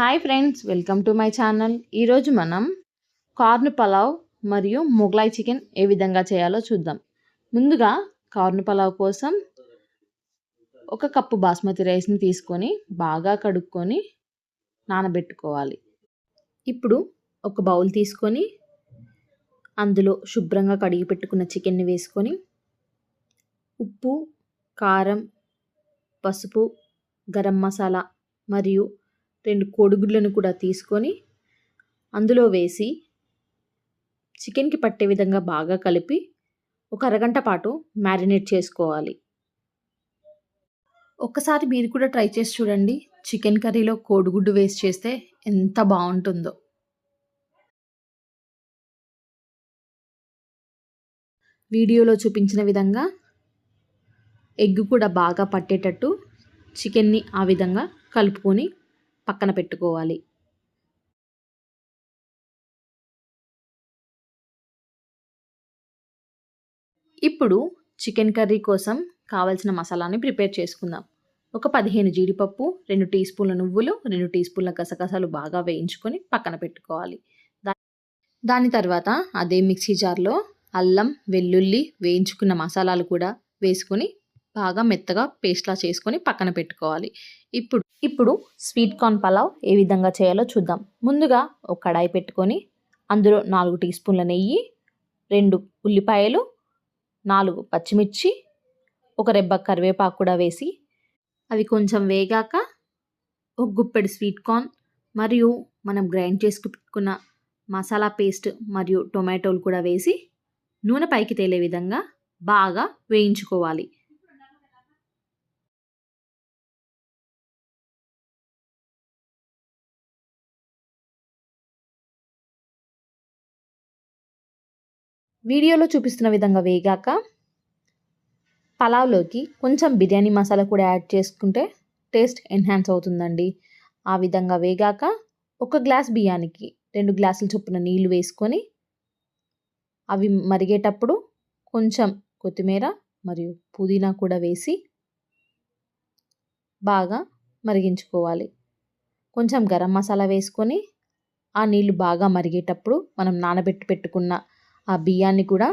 Hi friends welcome to my channel. ఈరోజు మనం corn pulao మరియు మొగలాయ్ చికెన్ ఏ విధంగా చేయాలో చూద్దాం. ముందుగా కార్న్ పలావ్ కోసం ఒక కప్పు బాస్మతి రైస్ని తీసుకొని బాగా కడుక్కొని నానబెట్టుకోవాలి. ఇప్పుడు ఒక బౌల్ తీసుకొని అందులో శుభ్రంగా కడిగి పెట్టుకున్న చికెన్ని వేసుకొని ఉప్పు కారం పసుపు గరం మసాలా మరియు రెండు కోడిగుడ్లను కూడా తీసుకొని అందులో వేసి చికెన్కి పట్టే విధంగా బాగా కలిపి ఒక అరగంట పాటు మ్యారినేట్ చేసుకోవాలి. ఒక్కసారి మీరు కూడా ట్రై చేసి చూడండి. చికెన్ కర్రీలో కోడిగుడ్డు వేస్ట్ చేస్తే ఎంత బాగుంటుందో. వీడియోలో చూపించిన విధంగా ఎగ్ కూడా బాగా పట్టేటట్టు చికెన్ని ఆ విధంగా కలుపుకొని పక్కన పెట్టుకోవాలి. ఇప్పుడు చికెన్ కర్రీ కోసం కావాల్సిన మసాలాని ప్రిపేర్ చేసుకుందాం. ఒక పదిహేను జీడిపప్పు రెండు టీ స్పూన్ల నువ్వులు రెండు టీ స్పూన్ల గసగసాలు బాగా వేయించుకొని పక్కన పెట్టుకోవాలి. దాని తర్వాత అదే మిక్సీ జార్లో అల్లం వెల్లుల్లి వేయించుకున్న మసాలాలు కూడా వేసుకొని బాగా మెత్తగా పేస్ట్లా చేసుకొని పక్కన పెట్టుకోవాలి. ఇప్పుడు ఇప్పుడు స్వీట్ కార్న్ పలావ్ ఏ విధంగా చేయాలో చూద్దాం. ముందుగా ఒక కడాయి పెట్టుకొని అందులో నాలుగు టీ స్పూన్ల నెయ్యి రెండు ఉల్లిపాయలు నాలుగు పచ్చిమిర్చి ఒక రెబ్బ కరివేపాకు కూడా వేసి అవి కొంచెం వేగాక ఒక గుప్పెడు స్వీట్ కార్న్ మరియు మనం గ్రైండ్ చేసుకు పెట్టుకున్న మసాలా పేస్ట్ మరియు టొమాటోలు కూడా వేసి నూనె పైకి తేలే విధంగా బాగా వేయించుకోవాలి. వీడియోలో చూపిస్తున్న విధంగా వేగాక పలావ్లోకి కొంచెం బిర్యానీ మసాలా కూడా యాడ్ చేసుకుంటే టేస్ట్ ఎన్హాన్స్ అవుతుందండి. ఆ విధంగా వేగాక ఒక గ్లాస్ బియ్యానికి రెండు గ్లాసుల చొప్పున నీళ్ళు వేసుకొని అవి మరిగేటప్పుడు కొంచెం కొత్తిమీర మరియు పుదీనా కూడా వేసి బాగా మరిగించుకోవాలి. కొంచెం గరం మసాలా వేసుకొని ఆ నీళ్ళు బాగా మరిగేటప్పుడు మనం నానబెట్టి పెట్టుకున్న ఆ బియ్యాన్ని కూడా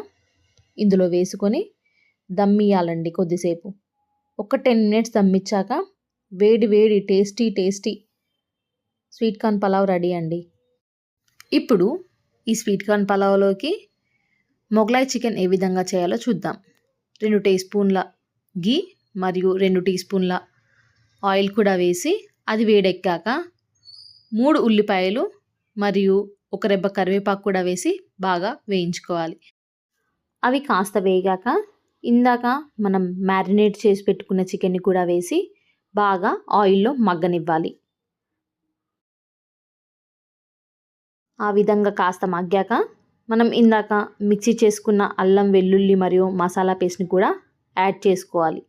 ఇందులో వేసుకొని దమ్మియాలండి కొద్దిసేపు. ఒక టెన్ మినిట్స్ దమ్మిచ్చాక వేడి వేడి tasty tasty sweet corn pulao ready అండి. ఇప్పుడు ఈ స్వీట్ కార్న్ పలావ్లోకి మొగలాయ్ చికెన్ ఏ విధంగా చేయాలో చూద్దాం. రెండు టీ స్పూన్ల గీ మరియు రెండు టీ స్పూన్ల ఆయిల్ కూడా వేసి అది వేడెక్కాక మూడు ఉల్లిపాయలు మరియు ఒక రెబ్బ కరివేపాకు కూడా వేసి బాగా వేయించుకోవాలి. అవి కాస్త వేగాక ఇందాక మనం మ్యారినేట్ చేసి పెట్టుకున్న చికెన్ని కూడా వేసి బాగా ఆయిల్లో మగ్గనివ్వాలి. ఆ విధంగా కాస్త మగ్గాక మనం ఇందాక మిక్సీ చేసుకున్న అల్లం వెల్లుల్లి మరియు మసాలా పేస్ట్ని కూడా యాడ్ చేసుకోవాలి.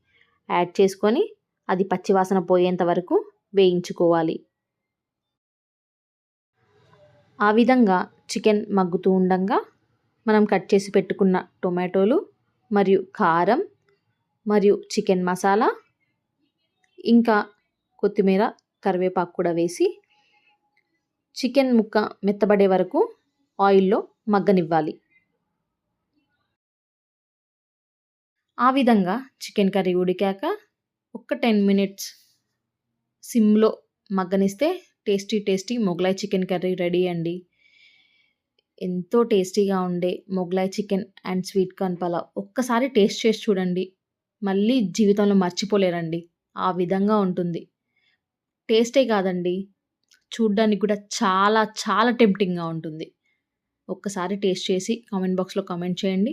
యాడ్ చేసుకొని అది పచ్చివాసన పోయేంత వరకు వేయించుకోవాలి. ఆ విధంగా చికెన్ మగ్గుతూ ఉండగా మనం కట్ చేసి పెట్టుకున్న టొమాటోలు మరియు కారం మరియు చికెన్ మసాలా ఇంకా కొత్తిమీర కరివేపాకు కూడా వేసి చికెన్ ముక్క మెత్తబడే వరకు ఆయిల్లో మగ్గనివ్వాలి. ఆ విధంగా చికెన్ కర్రీ ఉడికాక ఒక టెన్ మినిట్స్ సిమ్లో మగ్గనిస్తే tasty tasty Mughlai chicken curry ready అండి. ఎంతో టేస్టీగా ఉండే Mughlai chicken and sweet corn pulao. ఒక్కసారి టేస్ట్ చేసి చూడండి. మళ్ళీ జీవితంలో మర్చిపోలేరండి. ఆ విధంగా ఉంటుంది. టేస్టే కాదండి. చూడ్డానికి కూడా చాలా చాలా టెంప్టింగ్గా ఉంటుంది. ఒక్కసారి టేస్ట్ చేసి కామెంట్ బాక్స్లో కామెంట్ చేయండి.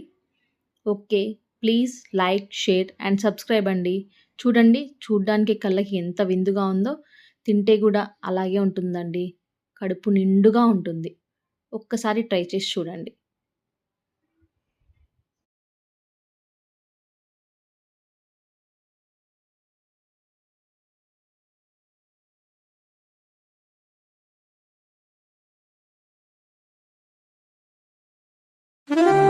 Okay. Please like share and subscribe అండి. చూడండి చూడ్డానికి కళ్ళకి ఎంత విందుగా ఉందో. తింటే కూడా అలాగే ఉంటుందండి కడుపు నిండుగా ఉంటుంది ఒక్కసారి ట్రై చేసి చూడండి Hello.